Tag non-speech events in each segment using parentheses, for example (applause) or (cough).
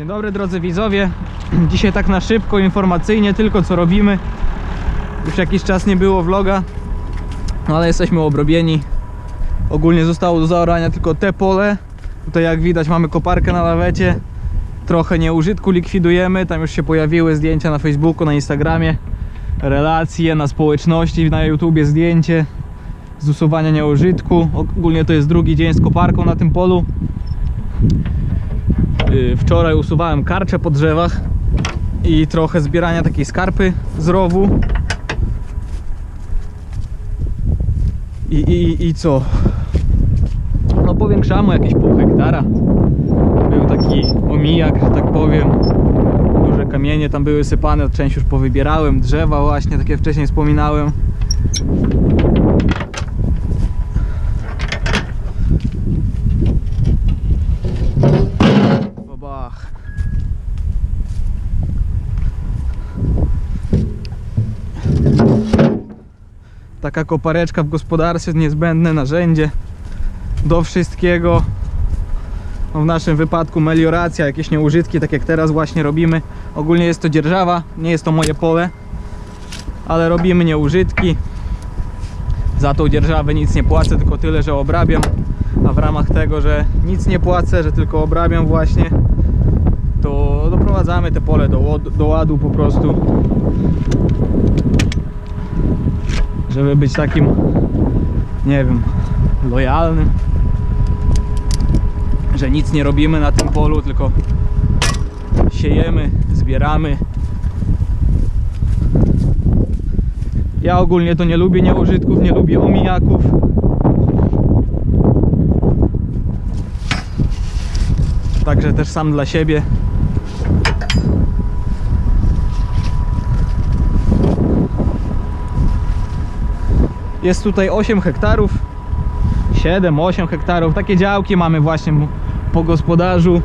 Dzień dobry drodzy widzowie. (clears throat) Dzisiaj tak na szybko, informacyjnie, tylko co robimy. Już jakiś czas nie było vloga, no ale jesteśmy obrobieni. Ogólnie zostało do zaorania tylko te pole. Tutaj jak widać mamy koparkę na lawecie. Trochę nieużytku likwidujemy. Tam już się pojawiły zdjęcia na Facebooku, na Instagramie. Relacje na społeczności, na YouTubie zdjęcie z usuwania nieużytku. Ogólnie to jest drugi dzień z koparką na tym polu. Yy, Wczoraj usuwałem karcze po drzewach i trochę zbierania takiej skarpy z rowu. I, i, i co? No powiększamy jakieś pół hektara. Był taki omijak, że tak powiem. Duże kamienie tam były sypane, część już powybierałem, drzewa właśnie, tak jak wcześniej wspominałem. Taka kopareczka w gospodarstwie niezbędne narzędzie do wszystkiego. No w naszym wypadku melioracja, jakieś nieużytki, tak jak teraz właśnie robimy. Ogólnie jest to dzierżawa, nie jest to moje pole, ale robimy nieużytki. Za tą dzierżawę nic nie płacę, tylko tyle, że obrabiam. A w ramach tego, że nic nie płacę, że tylko obrabiam właśnie, to doprowadzamy te pole do, do ładu po prostu. Żeby być takim, nie wiem, lojalnym. Że nic nie robimy na tym polu, tylko siejemy, zbieramy. Ja ogólnie to nie lubię nieużytków, nie lubię omijaków. Także też sam dla siebie. Jest tutaj 8 hektarów. 7-8 hektarów. Takie działki mamy właśnie po gospodarzu.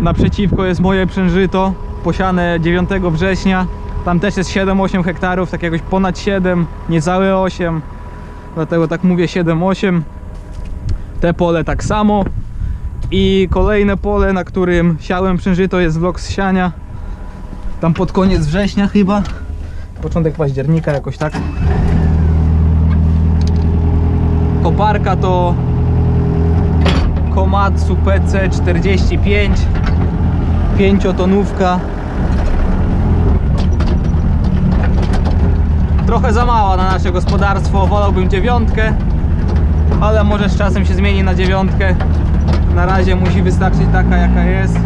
Naprzeciwko jest moje przężyto, posiane 9 września. Tam też jest 7-8 hektarów, tak jakoś ponad 7, niecałe 8. Dlatego tak mówię 7-8. Te pole tak samo. I kolejne pole, na którym siałem przężyto jest vlog z siania. Tam pod koniec września chyba. Początek października jakoś tak. Koparka to Komatsu PC45 pięciotonówka. Trochę za mała na nasze gospodarstwo wolałbym dziewiątkę ale może z czasem się zmieni na dziewiątkę. Na razie musi wystarczyć taka jaka jest.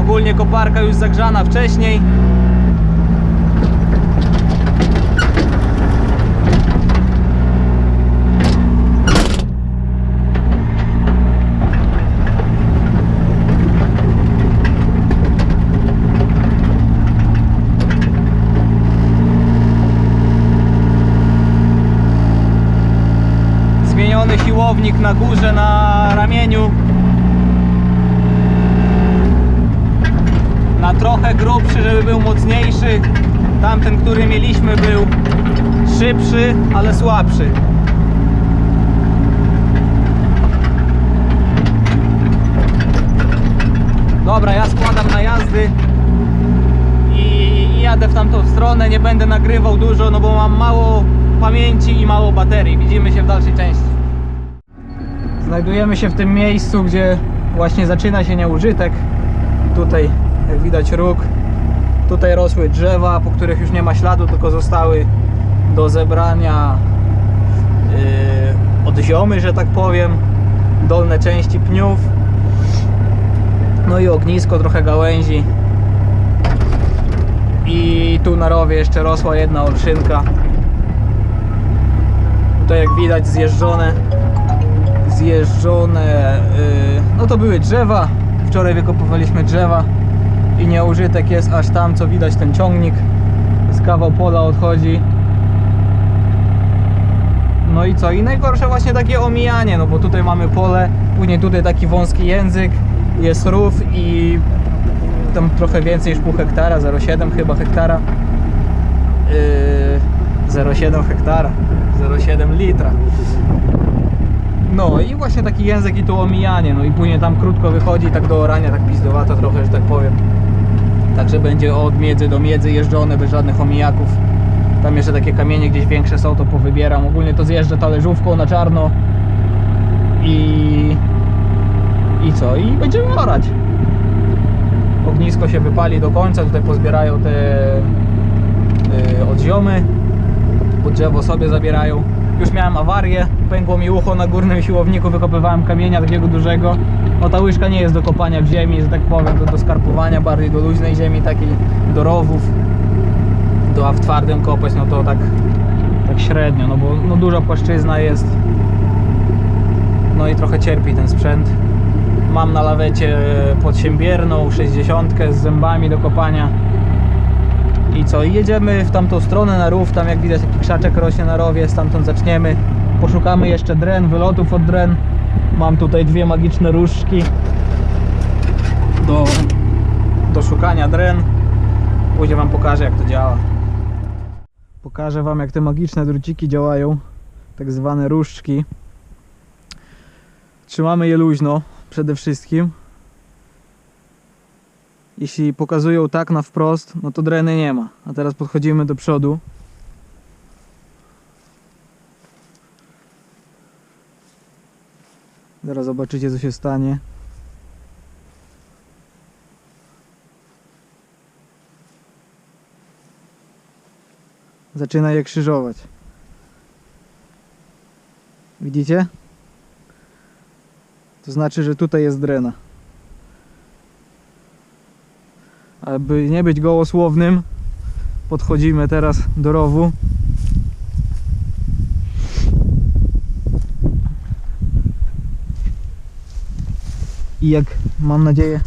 Ogólnie koparka już zagrzana wcześniej zmieniony siłownik na górze na ramieniu na trochę grubszy, żeby był mocniejszy tamten, który mieliśmy był szybszy, ale słabszy dobra, ja składam na jazdy i jadę w tamtą stronę, nie będę nagrywał dużo, no bo mam mało pamięci i mało baterii. Widzimy się w dalszej części. Znajdujemy się w tym miejscu, gdzie właśnie zaczyna się nieużytek. Tutaj, jak widać, róg. Tutaj rosły drzewa, po których już nie ma śladu, tylko zostały do zebrania yy, odziomy, że tak powiem. Dolne części pniów. No i ognisko, trochę gałęzi. I tu na rowie jeszcze rosła jedna olszynka. Tutaj jak widać zjeżdżone zjeżdżone yy, no to były drzewa wczoraj wykopywaliśmy drzewa i nieużytek jest aż tam co widać ten ciągnik z kawał pola odchodzi no i co? I najgorsze właśnie takie omijanie, no bo tutaj mamy pole, później tutaj taki wąski język, jest rów i tam trochę więcej niż pół hektara, 0,7 chyba hektara. Yy, 0,7 hektara, 0,7 litra. No i właśnie taki język i to omijanie, no i później tam krótko wychodzi tak do orania, tak pizdowato trochę, że tak powiem. Także będzie od miedzy do miedzy jeżdżone bez żadnych omijaków. Tam jeszcze takie kamienie gdzieś większe są, to powybieram. Ogólnie to zjeżdżę talerzówką na czarno i... i co? I będziemy orać. Ognisko się wypali do końca, tutaj pozbierają te yy, odziomy, pod drzewo sobie zabierają. Już miałem awarię, pękło mi ucho na górnym siłowniku, wykopywałem kamienia takiego dużego. No ta łyżka nie jest do kopania w ziemi, że tak powiem, to do skarpowania, bardziej do luźnej ziemi, takiej do rowów. Do, a w twardym kopać, no to tak, tak średnio, no bo no duża płaszczyzna jest. No i trochę cierpi ten sprzęt. Mam na lawecie podsiębierną 60 z zębami do kopania. I co? I jedziemy w tamtą stronę na rów, tam jak widać taki krzaczek rośnie na rowie, stamtąd zaczniemy. Poszukamy jeszcze dren, wylotów od dren. Mam tutaj dwie magiczne różdżki do, do szukania dren. Później wam pokażę jak to działa. Pokażę wam jak te magiczne druciki działają, tak zwane różdżki. Trzymamy je luźno przede wszystkim. Jeśli pokazują tak na wprost, no to dreny nie ma. A teraz podchodzimy do przodu. Zaraz zobaczycie co się stanie. Zaczyna je krzyżować. Widzicie? To znaczy, że tutaj jest drena. Aby nie być gołosłownym, podchodzimy teraz do rowu. I jak mam nadzieję,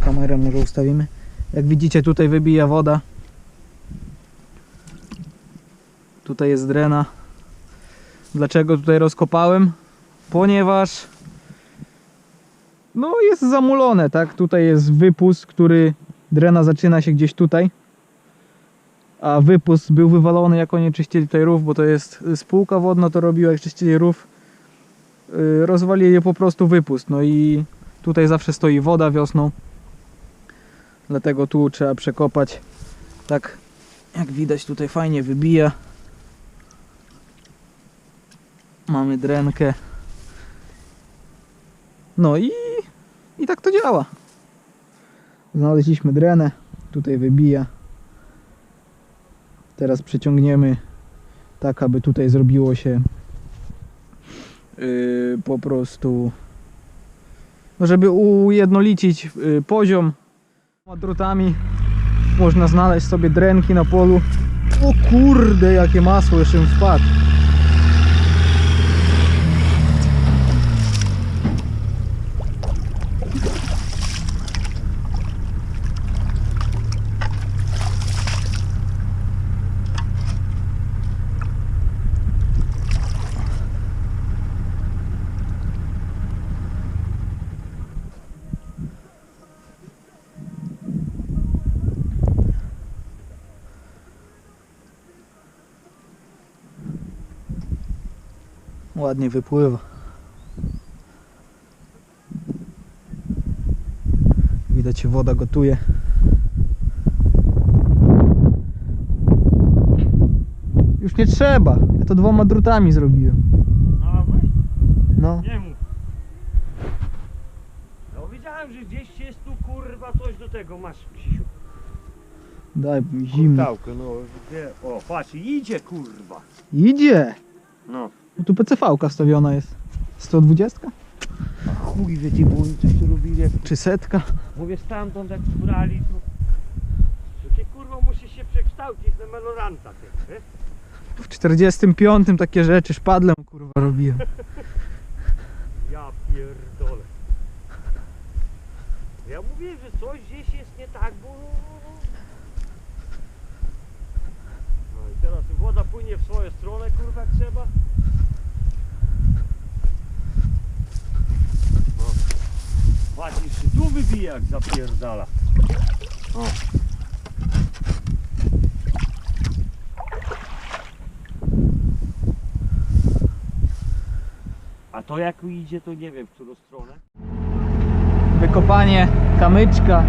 kamerę może ustawimy. Jak widzicie, tutaj wybija woda. Tutaj jest drena. Dlaczego tutaj rozkopałem? Ponieważ no jest zamulone, tak? Tutaj jest wypust, który drena zaczyna się gdzieś tutaj. A wypust był wywalony jak oni czyścili tutaj rów, bo to jest spółka wodna to robiła jak czyścili rów. Yy, Rozwalili po prostu wypust. No i tutaj zawsze stoi woda wiosną. Dlatego tu trzeba przekopać. Tak jak widać tutaj fajnie wybija. Mamy drenkę. No i, i tak to działa. Znaleźliśmy drenę. Tutaj wybija. Teraz przeciągniemy tak, aby tutaj zrobiło się yy, po prostu no żeby ujednolicić yy, poziom drutami można znaleźć sobie drenki na polu o kurde jakie masło jeszcze wpadł ładnie wypływa widać woda gotuje już nie trzeba ja to dwoma drutami zrobiłem wy? no Nie mów. No widziałem, że gdzieś jest tu kurwa coś do tego masz, Krzysiu. daj mi zimno Kurtałkę, no gdzie? O, patrz, idzie kurwa. idzie No. Tu PCV-ka stawiona jest 120 Chuj wie, ci, bo oni coś tu robili. Jak... czy setka Mówię stamtąd jak brali tu. Ty kurwa musisz się przekształcić na meloranta, ty, nie? w 45 takie rzeczy szpadlem kurwa robiłem (laughs) Ja pierdolę. Ja mówię, że coś gdzieś jest nie tak, bo... No i teraz woda płynie w swoją stronę, kurwa, jak trzeba. No. Patrz, jeszcze tu wybija jak zapierdala. O. A to jak idzie, to nie wiem w którą stronę. Wykopanie kamyczka.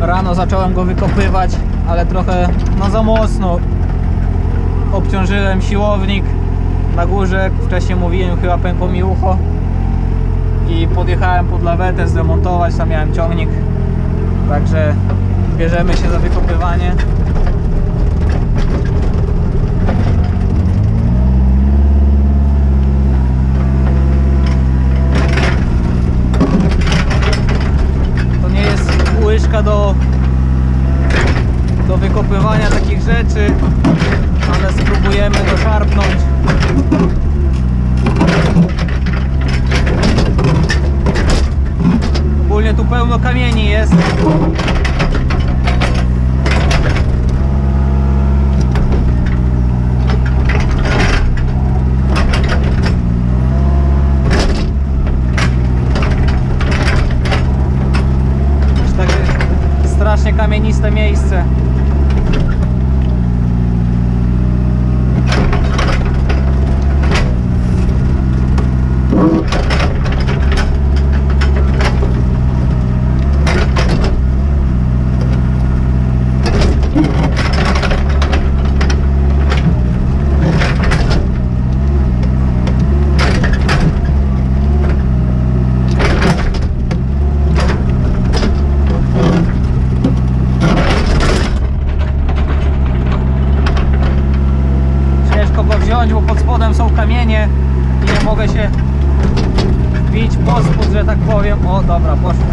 Rano zacząłem go wykopywać, ale trochę no za mocno obciążyłem siłownik na górze. Wcześniej mówiłem, chyba pękło mi ucho. I podjechałem pod lawetę zdemontować, tam miałem ciągnik. Także bierzemy się za wykopywanie. To nie jest łyżka do, wykopywania takich rzeczy, ale spróbujemy go szarpnąć. Ogólnie tu pełno kamieni jest. Już takie strasznie kamieniste miejsce. Ciężko go wziąć, bo pod spodem są kamienie i nie mogę się wbić pod spód, że tak powiem. O, dobra, poszło.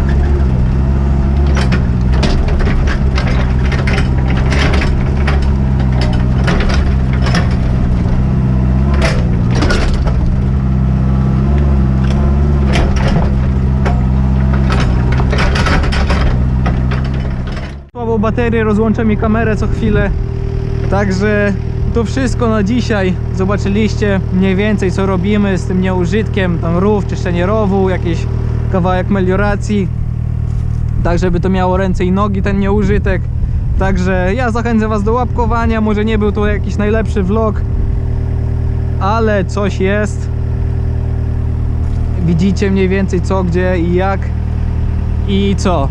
Baterię, rozłącza mi kamerę co chwilę. Także to wszystko na dzisiaj. Zobaczyliście mniej więcej co robimy z tym nieużytkiem, tam rów, czyszczenie rowu, jakiś kawałek melioracji. Tak, żeby to miało ręce i nogi, ten nieużytek. Także ja zachęcam Was do łapkowania. Może nie był to jakiś najlepszy vlog, ale coś jest. Widzicie mniej więcej co, gdzie i jak. I co?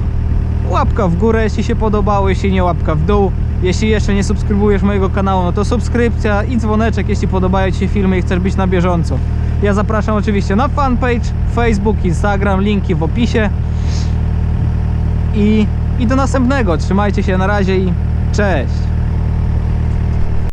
Łapka w górę, jeśli się podobało, jeśli nie łapka w dół. Jeśli jeszcze nie subskrybujesz mojego kanału, no to subskrypcja i dzwoneczek, jeśli podobają Ci się filmy i chcesz być na bieżąco. Ja zapraszam oczywiście na fanpage, Facebook, Instagram, linki w opisie. I, I do następnego. Trzymajcie się na razie i cześć!